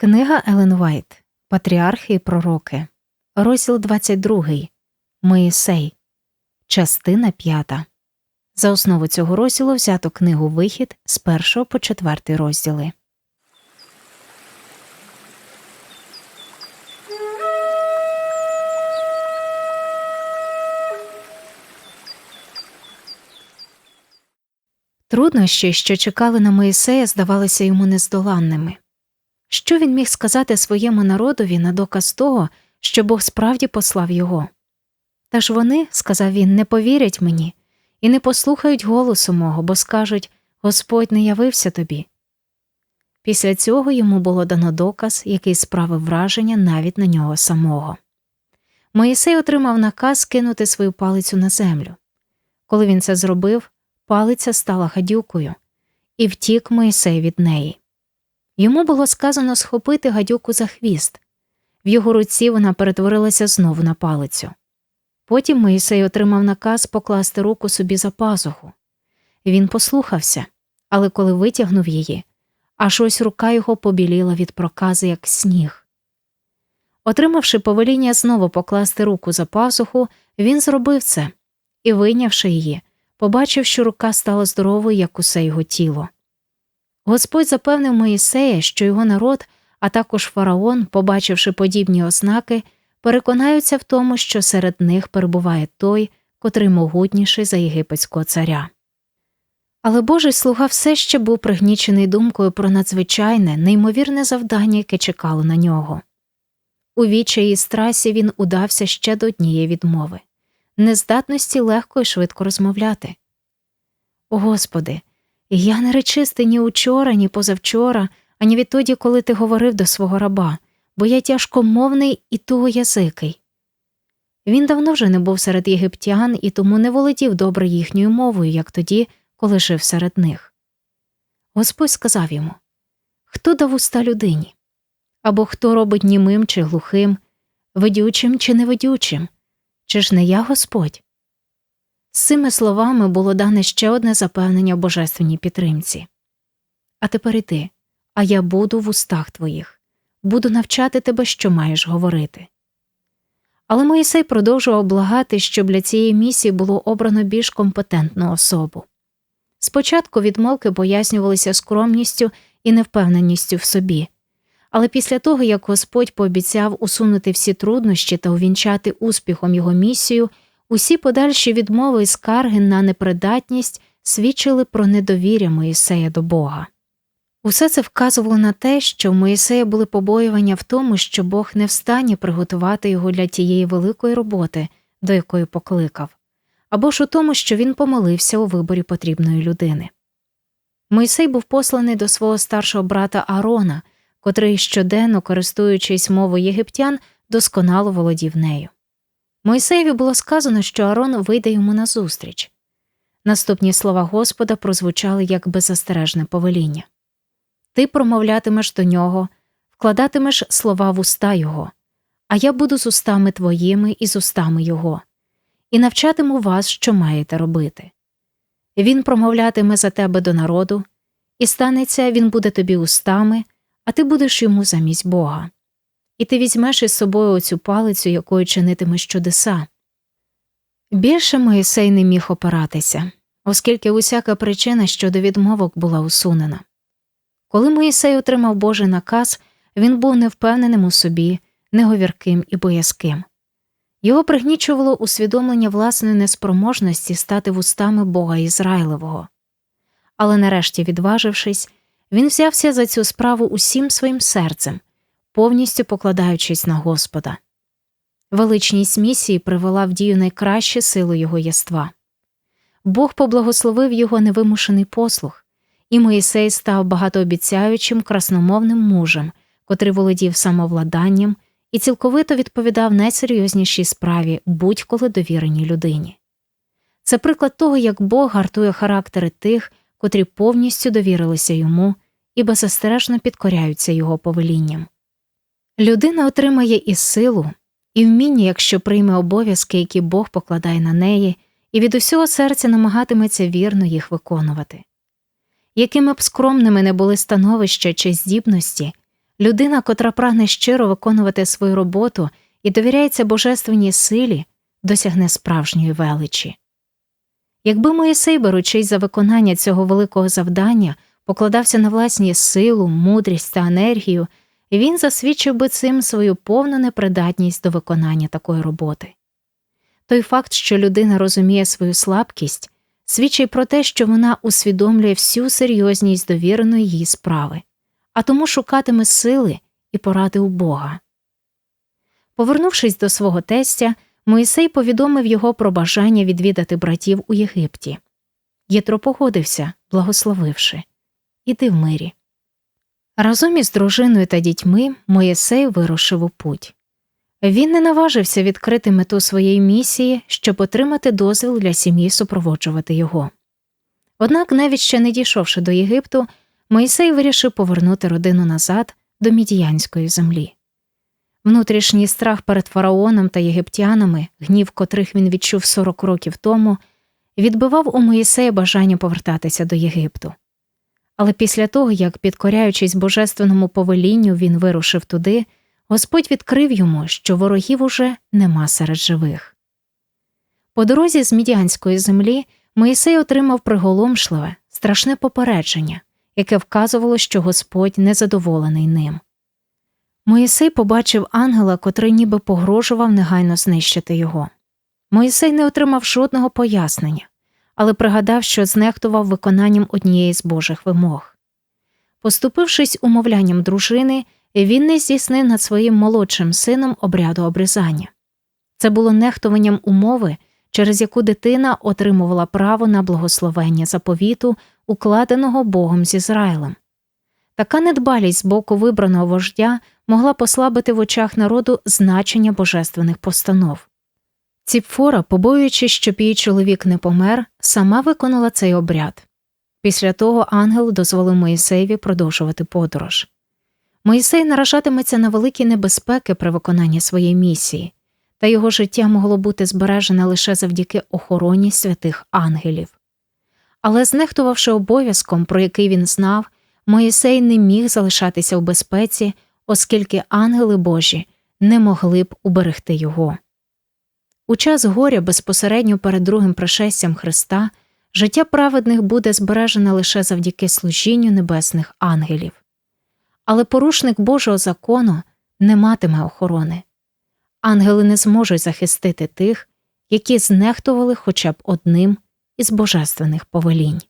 Книга Елен Вайт Патріархи і Пророки, розділ 22. Моїсей, частина 5. За основу цього розділу взято книгу Вихід з 1 по 4 розділи. Труднощі, що чекали на Моїсея, здавалися йому нездоланними. Що він міг сказати своєму народові на доказ того, що Бог справді послав його? Та ж вони, сказав він, не повірять мені і не послухають голосу мого, бо скажуть Господь не явився тобі. Після цього йому було дано доказ, який справив враження навіть на нього самого. Моїсей отримав наказ кинути свою палицю на землю. Коли він це зробив, палиця стала гадюкою, і втік Моїсей від неї. Йому було сказано схопити гадюку за хвіст. В його руці вона перетворилася знову на палицю. Потім Моїсей отримав наказ покласти руку собі за пазуху. Він послухався, але коли витягнув її, аж ось рука його побіліла від прокази, як сніг. Отримавши повеління знову покласти руку за пазуху, він зробив це і, вийнявши її, побачив, що рука стала здоровою, як усе його тіло. Господь запевнив Моїсея, що його народ, а також фараон, побачивши подібні ознаки, переконаються в тому, що серед них перебуває той, котрий могутніший за єгипетського царя. Але Божий слуга все ще був пригнічений думкою про надзвичайне, неймовірне завдання, яке чекало на нього. У відчаї страсі він удався ще до однієї відмови нездатності легко і швидко розмовляти. Господи, я не речистий ні учора, ні позавчора, ані відтоді, коли ти говорив до свого раба, бо я тяжкомовний і тугоязикий. Він давно вже не був серед єгиптян і тому не володів добре їхньою мовою, як тоді, коли жив серед них. Господь сказав йому Хто дав уста людині? Або хто робить німим чи глухим, ведючим чи неведючим? Чи ж не я Господь? Цими словами було дане ще одне запевнення божественній підтримці. А тепер іди, а я буду в устах твоїх, буду навчати тебе, що маєш говорити. Але Моїсей продовжував благати, щоб для цієї місії було обрано більш компетентну особу. Спочатку відмовки пояснювалися скромністю і невпевненістю в собі, але після того, як Господь пообіцяв усунути всі труднощі та увінчати успіхом його місію. Усі подальші відмови і скарги на непридатність свідчили про недовір'я Моїсея до Бога. Усе це вказувало на те, що в Моїсея були побоювання в тому, що Бог не встані приготувати його для тієї великої роботи, до якої покликав, або ж у тому, що він помилився у виборі потрібної людини. Мойсей був посланий до свого старшого брата Арона, котрий щоденно, користуючись мовою єгиптян, досконало володів нею. Мойсеєві було сказано, що Арон вийде йому назустріч. Наступні слова Господа прозвучали як беззастережне повеління Ти промовлятимеш до нього, вкладатимеш слова в уста Його, а я буду з устами твоїми і з устами Його, і навчатиму вас, що маєте робити. Він промовлятиме за тебе до народу, і станеться він буде тобі устами, а ти будеш йому замість Бога і ти візьмеш із собою оцю палицю, якою чинитимеш чудеса. Більше Моїсей не міг опиратися, оскільки усяка причина щодо відмовок була усунена. Коли Моїсей отримав Божий наказ, він був невпевненим у собі, неговірким і боязким. Його пригнічувало усвідомлення власної неспроможності стати вустами Бога Ізраїлевого. Але нарешті, відважившись, він взявся за цю справу усім своїм серцем повністю покладаючись на Господа. Величність місії привела в дію найкраще силу його єства. Бог поблагословив його невимушений послух, і Моїсей став багатообіцяючим красномовним мужем, котрий володів самовладанням і цілковито відповідав найсерйознішій справі будь-коли довіреній людині. Це приклад того, як Бог гартує характери тих, котрі повністю довірилися йому і беззастережно підкоряються його повелінням. Людина отримає і силу, і вміння, якщо прийме обов'язки, які Бог покладає на неї, і від усього серця намагатиметься вірно їх виконувати. Якими б скромними не були становища чи здібності, людина, котра прагне щиро виконувати свою роботу і довіряється божественній силі, досягне справжньої величі. Якби Моїсей, беручись за виконання цього великого завдання, покладався на власні силу, мудрість та енергію, він засвідчив би цим свою повну непридатність до виконання такої роботи. Той факт, що людина розуміє свою слабкість, свідчить про те, що вона усвідомлює всю серйозність довіреної їй справи, а тому шукатиме сили і поради у Бога. Повернувшись до свого тестя, Моїсей повідомив його про бажання відвідати братів у Єгипті. Єтро погодився, благословивши Іди в мирі. Разом із дружиною та дітьми Моїсей вирушив у путь. Він не наважився відкрити мету своєї місії, щоб отримати дозвіл для сім'ї супроводжувати його. Однак, навіть ще не дійшовши до Єгипту, Моїсей вирішив повернути родину назад до мідіянської землі. Внутрішній страх перед фараоном та єгиптянами, гнів котрих він відчув 40 років тому, відбивав у Моїсея бажання повертатися до Єгипту. Але після того, як, підкоряючись божественному повелінню, він вирушив туди, Господь відкрив йому, що ворогів уже нема серед живих. По дорозі з мідянської землі Моїсей отримав приголомшливе, страшне попередження, яке вказувало, що Господь незадоволений ним. Моїсей побачив ангела, котрий ніби погрожував негайно знищити його. Моїсей не отримав жодного пояснення, але пригадав, що знехтував виконанням однієї з Божих вимог. Поступившись умовлянням дружини, він не здійснив над своїм молодшим сином обряду обрізання. Це було нехтуванням умови, через яку дитина отримувала право на благословення заповіту, укладеного Богом з Ізраїлем. Така недбалість з боку вибраного вождя могла послабити в очах народу значення божественних постанов. Ціпфора, побоюючись, щоб її чоловік не помер, сама виконала цей обряд. Після того ангел дозволив Моїсеєві продовжувати подорож. Моїсей наражатиметься на великі небезпеки при виконанні своєї місії, та його життя могло бути збережене лише завдяки охороні святих ангелів. Але, знехтувавши обов'язком, про який він знав, Моїсей не міг залишатися в безпеці, оскільки ангели Божі не могли б уберегти його. У час горя безпосередньо перед другим пришестям Христа життя праведних буде збережене лише завдяки служінню небесних ангелів. Але порушник Божого закону не матиме охорони. Ангели не зможуть захистити тих, які знехтували хоча б одним із божественних повелінь.